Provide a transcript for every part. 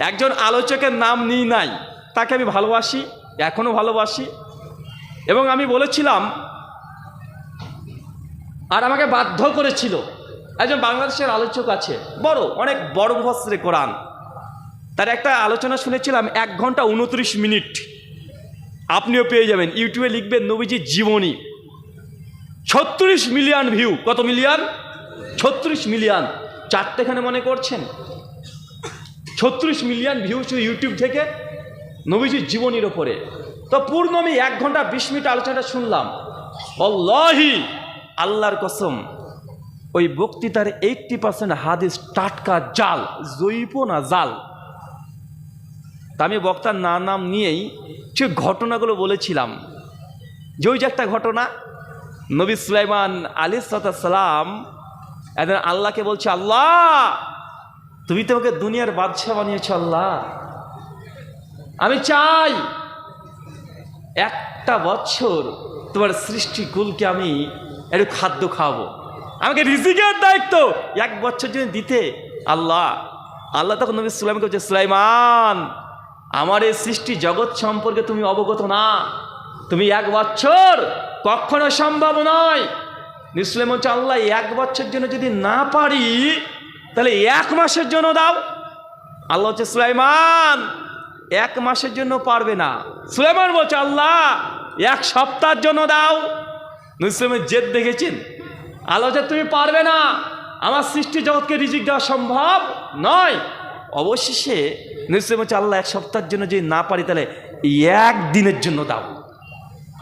একজন আলোচকের নাম নিই নাই, তাকে আমি ভালোবাসি এখনও ভালোবাসি। এবং আমি বলেছিলাম, আর আমাকে বাধ্য করেছিল, একজন বাংলাদেশের আলোচক আছে, বড়, অনেক বড় মুফাসসিরে কোরআন। তার একটা আলোচনা শুনেছিলাম, এক ঘণ্টা উনত্রিশ মিনিট। আপনিও পেয়ে যাবেন, ইউটিউবে লিখবেন নবীজির জীবনী। ছত্রিশ মিলিয়ন ভিউ, কত মিলিয়ন? ছত্রিশ মিলিয়ন। চারটেখানে মনে করছেন? ছত্রিশ মিলিয়ন ভিউ শুধু ইউটিউব থেকে নবীজির জীবনীর ওপরে তো পূর্ণ আমি এক ঘণ্টা, বিশ মিনিট আলোচনাটা শুনলাম। অল্লাহি আল্লাহর কসম, ওই বক্তৃতার এইটটি পার্সেন্ট হাদিস টাটকা জাল, জৈব না জাল। তা আমি বক্তার না নাম নিয়েই সে ঘটনাগুলো বলেছিলাম। যে ওই যে একটা ঘটনা, নবী সুলাইমান আলী সালাম একদিন আল্লাহকে বলছে, আল্লাহ তুমি তোমাকে দুনিয়ার বাদশাহ বানিয়েছ, আল্লাহ। আমি চাই একটা বছর তোমার সৃষ্টিকুলকে আমি একটু খাদ্য খাওয়াবো। আমাকে রিজিকের দায়িত্ব এক বছর যদি দিতে, আল্লাহ আল্লাহ তখন নবী সুলাইমকে বলছে, সুলাইমান, আমার এই সৃষ্টি জগৎ সম্পর্কে তুমি অবগত না। তুমি এক বছর কখনো সম্ভব নয়। নিসলাম হচ্ছে আল্লাহ এক বছর জন্য যদি না পারি তাহলে এক মাসের জন্য দাও। আল্লাহ হচ্ছে সুলাইমান। এক মাসের জন্য পারবে না। সুলাইমান বলছে, আল্লাহ, এক সপ্তাহের জন্য দাও। নুসলামের জেদ দেখেছেন? আল্লাহ তুমি পারবে না। আমার সৃষ্টি জগৎকে রিজিক দেওয়া সম্ভব নয়। অবশেষে নুসলাম হচ্ছে আল্লাহ, এক সপ্তাহের জন্য যদি না পারি, তাহলে এক দিনের জন্য দাও।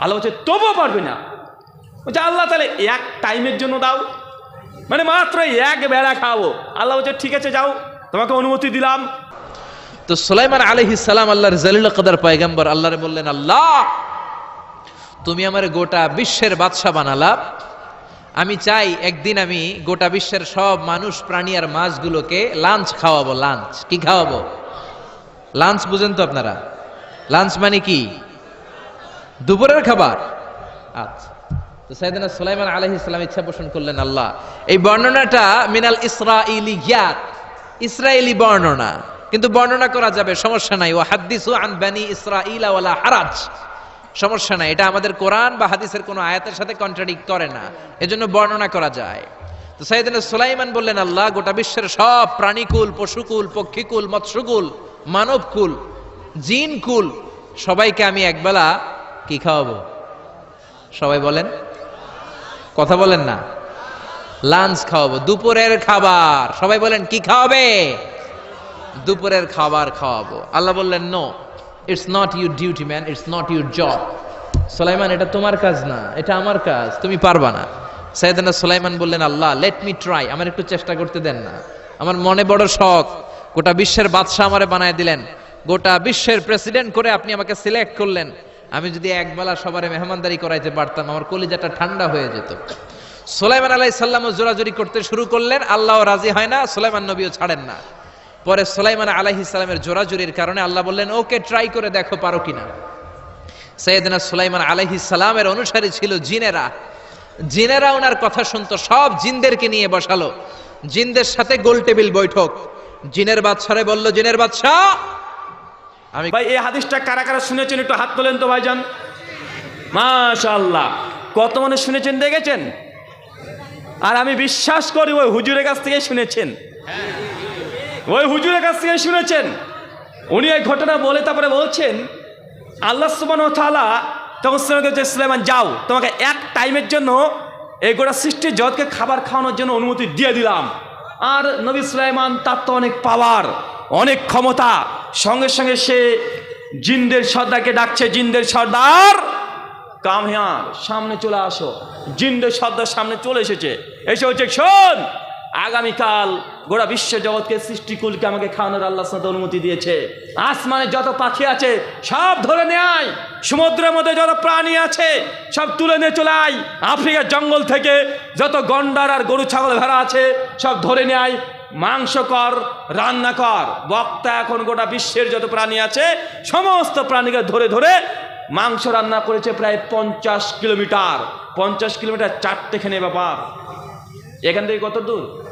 আল্লাহ হচ্ছে তবুও পারবে না। বলছে, আল্লাহ, তাহলে এক টাইমের জন্য দাও। মানে মাত্র এক বেড়া খাওয়াবো আল্লাহ বলছে, ঠিক আছে, যাও। তোমাকে অনুমতি দিলাম। তো সুলাইমান আলহি সালাম আল্লাহর জালিল কদার পয়গম্বর আল্লাহরে বললেন, আল্লাহ, তুমি আমার গোটা বিশ্বের বাদশাহ বানালা। আমি চাই একদিন আমি গোটা বিশ্বের সব মানুষ, প্রাণী আর মাছগুলোকে লাঞ্চ খাওয়াবো, লাঞ্চ। কি খাওয়াবো? লাঞ্চ বুঝেন তো আপনারা। লাঞ্চ মানে কি? দুপুরের খাবার। আচ্ছা। তো সাইদানা সুলাইমান আলহি ইসলাম ইচ্ছা পোষণ করলেন আল্লাহ। এই বর্ণনাটা মিনাল ইসরাইলি গিয়াত ইসরায়েলি বর্ণনা। কিন্তু বর্ণনা করা যাবে, সমস্যা নাই। ও হাদিসু আন বানি ইসরাইলা ওয়ালা হারাজ। সমস্যা নাই, এটা আমাদের কোরআন বা হাদিসের কোনো আয়াতের সাথে কন্ট্রাডিক্ট করে না। এজন্য বর্ণনা করা যায়। তো সাইদানা সুলাইমান বললেন, আল্লাহ, গোটা বিশ্বের সব প্রাণীকুল, পশুকুল, পক্ষীকুল, মৎস্যকুল, মানবকুল, জিনকুল, সবাইকে আমি একবেলা কি খাওয়াবো? সবাই বলেন কথা বলেন না। লাঞ্চ খাওয়াবো, দুপুরের খাবার। সবাই বলেন, কি খাওয়াবে? দুপুরের খাবার খাওয়াবো। আল্লাহ বললেন no it's not your duty man it's not your job Solaiman, এটা তোমার কাজ না, এটা আমার কাজ। তুমি পারবা না। সাইদানা সোলাইমান বললেন, আল্লাহ লেট মি ট্রাই আমার একটু চেষ্টা করতে দেন না। আমার মনে বড় শখ। গোটা বিশ্বের বাদশাহ আমারে বানায় দিলেন। গোটা বিশ্বের প্রেসিডেন্ট করে আপনি আমাকে সিলেক্ট করলেন। আমি যদি একবেলা সবারে মেহমানদারি করাইতে পারতাম, আমার কলিজাটা ঠান্ডা হয়ে যেত। সোলাইমান আলাই সাল্লামও জোরাজুরি করতে শুরু করলেন, আল্লাহ রাজি হয় না, সোলাইমান নবীও ছাড়েন না। পরে সোলাইমান আলাইহিস সালামের জোরাজুরির কারণে আল্লাহ বললেন, ওকে ট্রাই করে দেখো, পারো কিনা? সৈয়দনা সুলাইমান আলাইহিস সালামের অনুসারী ছিল জিনেরা। জিনেরা ওনার কথা শুনতো, সব জিনদেরকে নিয়ে বসালো। জিনদের সাথে গোল টেবিল বৈঠক। জিনের বাদশারে বলল, জিনের বাদশাহ আমি ভাই, এই হাদিসটা কারা কারা শুনেছেন? একটু হাত তোলেন তো, ভাইজান। মাশাল্লাহ কত মানুষ শুনেছেন, দেখেছেন? আর আমি বিশ্বাস করি, ওই হুজুরের কাছ থেকে শুনেছেন। ওই হুজুরের কাছ থেকে শুনেছেন। উনি এই ঘটনা বলে তারপরে বলছেন, আল্লাহ সুবান তালা তখন সুলাইমানকে সুলাইমান, যাও, তোমাকে এক টাইমের জন্য এই গোটা সৃষ্টির জগৎকে খাবার খাওয়ানোর জন্য অনুমতি দিয়ে দিলাম। আর নবী সুলাইমান, তার তো অনেক পাওয়ার অনেক ক্ষমতা। সঙ্গে সঙ্গে সে জিন্দের সর্দারকে ডাকছে, জিন্দের সর্দার, কাম হেয়ার, সামনে চলে আসো। জিন্দের সর্দার সামনে চলে এসেছে। এসে হচ্ছে শোন আগামীকাল গোটা বিশ্ব জগৎকে সৃষ্টিকুলকে আমাকে খাওয়ানোর আল্লাহ সাথে অনুমতি দিয়েছে। আসমানে যত পাখি আছে, সব ধরে নেয় সমুদ্রের মধ্যে যত প্রাণী আছে, সব তুলে নিয়ে চলে আয়। আফ্রিকার জঙ্গল থেকে যত গন্ডার আর গরু, ছাগল, ভেড়া আছে, সব ধরে নেয় মাংস কর, রান্না কর। বক্তা এখন গোটা বিশ্বের যত প্রাণী আছে, সমস্ত প্রাণীকে ধরে ধরে মাংস রান্না করেছে প্রায় পঞ্চাশ কিলোমিটার। পঞ্চাশ কিলোমিটার চারটেখানে ব্যাপার। এখান থেকে কত দূর?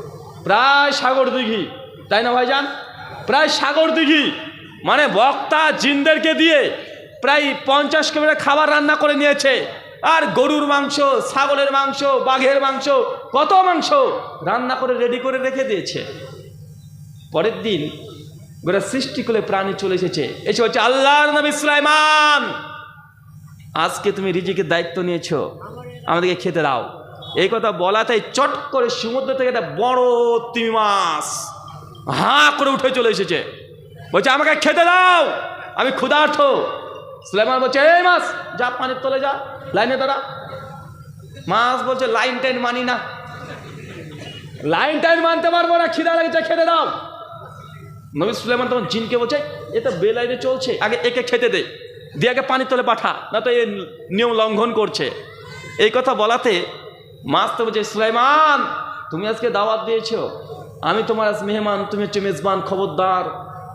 প্রায় সাগর দিঘি। তাই না ভাইজান? প্রায় সাগর দিঘি। মানে বক্তা জিনদেরকে দিয়ে প্রায় পঞ্চাশ কিলোমিটার খাবার রান্না করে নিয়েছে। আর গরুর মাংস, ছাগলের মাংস, বাঘের মাংস, কত মাংস রান্না করে রেডি করে রেখে দিয়েছে। পরের দিন গোটা সৃষ্টি করে প্রাণী চলে এসেছে। এসে হচ্ছে আল্লাহর নবী সুলাইমান, আজকে তুমি রিজিকের দায়িত্ব নিয়েছো। আমাদেরকে খেতে দাও। এই কথা বলাতেই চট করে সমুদ্র থেকে একটা বড় তিমি মাছ হাঁ করে উঠে চলে এসেছে। বলছে, আমাকে খেতে দাও, আমি ক্ষুধার্থ সুলাইমান বলছে, এই মাছ, যা পানির তলে যা, লাইনে দাঁড়া। মাছ বলছে, লাইন টাইন মানি না। লাইন টাইন মানতে পারব না, খিদা লেগেছে, খেতে দাও। নবী সুলাইমান তখন জিনকে বলছে, এ তো বেলাইনে চলছে, আগে একে খেতে দে, দিয়ে আগে পানির তলে পাঠা, না তো এ নিয়ম লঙ্ঘন করছে। এই কথা বলাতে মাছ তো বলছে সুলাইমান, তুমি আজকে দাওয়াত দিয়েছ। আমি তোমার আজ মেহমান, তুমি হচ্ছে মেজবান খবরদার।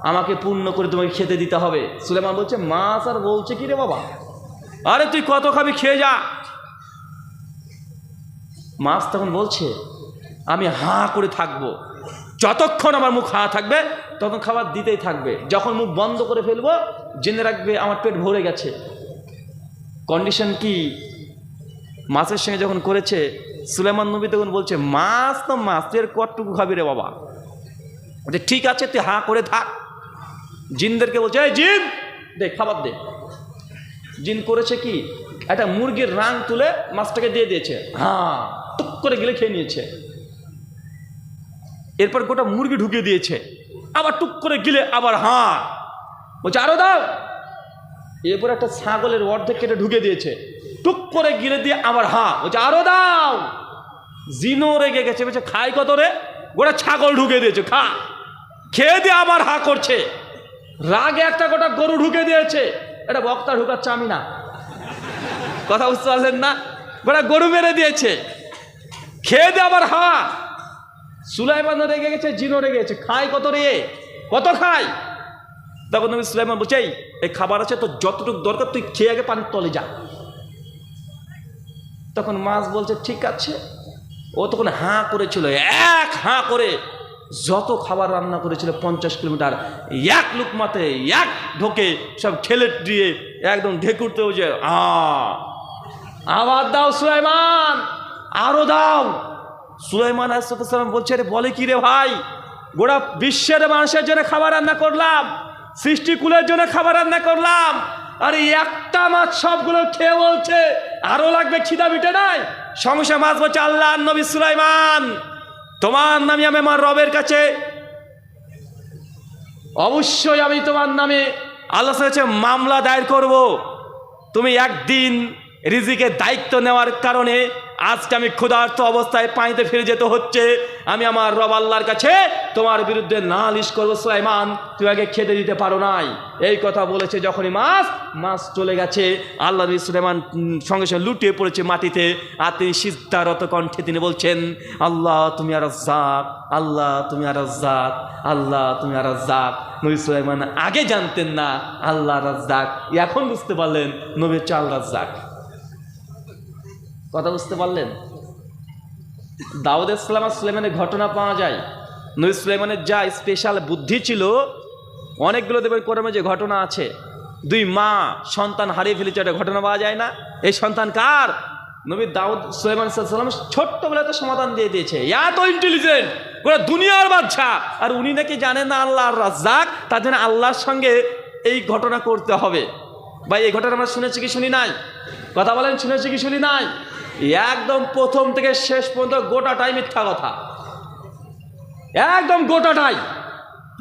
আমাকে পূর্ণ করে তোমাকে খেতে দিতে হবে। সুলাইমান বলছে, মাছ আর বলছে কি রে বাবা? আরে, তুই কত খাবি খেয়ে যা। মাছ তখন বলছে, আমি হাঁ করে থাকব। যতক্ষণ আমার মুখ হাঁ থাকবে তখন খাবার দিতেই থাকবে। যখন মুখ বন্ধ করে ফেলব, জেনে রাখবে আমার পেট ভরে গেছে। কন্ডিশন কি? মাছের সঙ্গে যখন করেছে সুলেমান নবী তখন বলছে, মাছ তো মাছ তুই এর খাবি রে বাবা? বলছে, ঠিক আছে, তুই হাঁ করে থাক। জিনদেরকে বলছে, এই জিন, দে, খাবার দে। জিন করেছে কি? একটা মুরগির রাং তুলে মাছটাকে দিয়ে দিয়েছে। হ্যাঁ টুক করে গেলে খেয়ে নিয়েছে। এরপর গোটা মুরগি ঢুকিয়ে দিয়েছে। আবার টুক করে গিলে আবার হাঁ। বলছে, আরও দাও। এরপর একটা ছাগলের অর্ধেক কেটে ঢুকে দিয়েছে। টুক করে গিলে দিয়ে আবার হা বলছে আরও দাও। জিনো রেগে গেছে বলছে খাই কত রে? গোটা ছাগল ঢুকে দিয়েছে খা। খেয়ে দিয়ে আবার হা করছে। রাগে একটা গোটা গরু ঢুকে দিয়েছে। এটা বক্তা ঢুকাচ্ছে আমি না। কথা বুঝতে পারলেন না? গোটা গরু মেরে দিয়েছে। খেয়ে দিয়ে আবার হা। সুলাইমান রেগে গেছে জিনো রেগে গেছে খাই কত রে? কত খাই? তখন তুমি সুলাইমান বলছে "এই, এই খাবার আছে তো যতটুকু দরকার তুই খেয়ে আগে পানির তলে যা। তখন মাছ বলছে, ঠিক আছে। ও তখন হাঁ করেছিল, এক হাঁ করে যত খাবার রান্না করেছিল পঞ্চাশ কিলোমিটার, এক লুকমাতে এক ঢোকে সব ঠেলে দিয়ে একদম ঢেকুরতে যে আবার দাও সুলাইমান, আরও দাও। সুলাইমান আসসালাম বলছে রে বলে কি রে ভাই? গোটা বিশ্বের মানুষের জন্য খাবার রান্না করলাম, সৃষ্টিকুলের জন্য খাবার রান্না করলাম, আরে একটা মাছ সবগুলো খেয়ে বলছে আরও লাগবে খিদা মিটে নাই? সংসার মাছ বলছে, আল্লাহ, নবী সুলাইমান, তোমার নামে আমি আমার রবের কাছে অবশ্যই আমি তোমার নামে আল্লাহ কাছে মামলা দায়ের করব। তুমি একদিন রিজিকের দায়িত্ব নেওয়ার কারণে আজকে আমি ক্ষুধার্ত অবস্থায় পানিতে ফিরে যেতে হচ্ছে। আমি আমার রব আল্লাহর কাছে তোমার বিরুদ্ধে নালিশ করব, সুলাইমান তুই আগে খেতে দিতে পারো নাই। এই কথা বলেছে যখনই মাছ মাছ চলে গেছে। আল্লাহ সুলাইমান সঙ্গে সঙ্গে লুটিয়ে পড়েছে মাটিতে। আর তিনি সিদ্ধারত কণ্ঠে তিনি বলছেন, আল্লাহ তুমি আর রাজ্জাক, আল্লাহ তুমি আর রাজ্জাক, আল্লাহ তুমি আর রাজ্জাক। নবী সুলাইমান আগে জানতেন না, আল্লাহ রাজ্জাক। এখন বুঝতে পারলেন নবী চাল রাজ্জাক। কথা বুঝতে পারলেন? দাউদ ইসলাম আর সুলেমানের ঘটনা পাওয়া যায়। নবী সুলেমানের যা স্পেশাল বুদ্ধি ছিল, অনেকগুলো দেবের কোরআনে যে ঘটনা আছে, দুই মা সন্তান হারিয়ে ফেলেছে একটা ঘটনা পাওয়া যায় না। এই সন্তান কার? নবী দাউদ সুলেমান সাল্লাম ছোট্টবেলাতে সমাধান দিয়ে দিয়েছে। এত ইন্টেলিজেন্ট গোটা দুনিয়ার বাচ্চা আর উনি নাকি জানেন না আল্লাহর রাজ্জাক, তার জন্য আল্লাহর সঙ্গে এই ঘটনা করতে হবে। ভাই, এই ঘটনা আমরা শুনেছি কি, শুনি নাই? কথা বলেন, শুনেছি কি, শুনি নাই? একদম প্রথম থেকে শেষ পর্যন্ত গোটাটাই মিথ্যা কথা। একদম গোটাটাই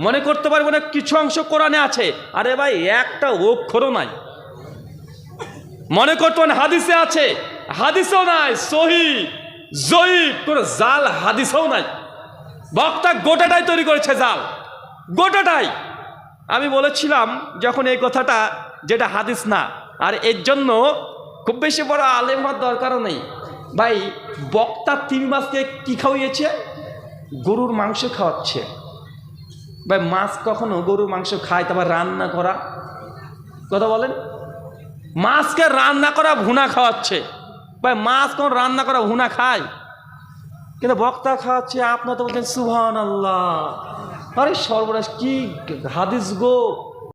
মনে করতে পারব না কিছু অংশ কোরআনে আছে। আরে ভাই, একটা অক্ষরও নাই। মনে করতে পারেন হাদিসে আছে। হাদিসও নাই, সহি, জয়ীব। কোনো জাল হাদিসও নাই। বক্তা গোটাটাই তৈরি করেছে জাল। গোটাটাই আমি বলেছিলাম যখন এই কথাটা, যেটা হাদিস না, আর এর জন্য খুব বেশি বড় আলেম হওয়ার দরকারও নেই। ভাই, বক্তা তিন মাসকে কি খাওয়িয়েছে? গরুর মাংস খাওয়াচ্ছে। ভাই, মাছ কখনো গরুর মাংস খায়, তারপর রান্না করা। কথা বলেন। মাছকে রান্না করা, ভুনা খাওয়াচ্ছে। ভাই, মাছ কোন রান্না করা, ভুনা খায়? কিন্তু বক্তা খাওয়াচ্ছে আপনার তো বলছেন সুহান আল্লাহ আরে সর্বনাশ, কি হাদিস গো?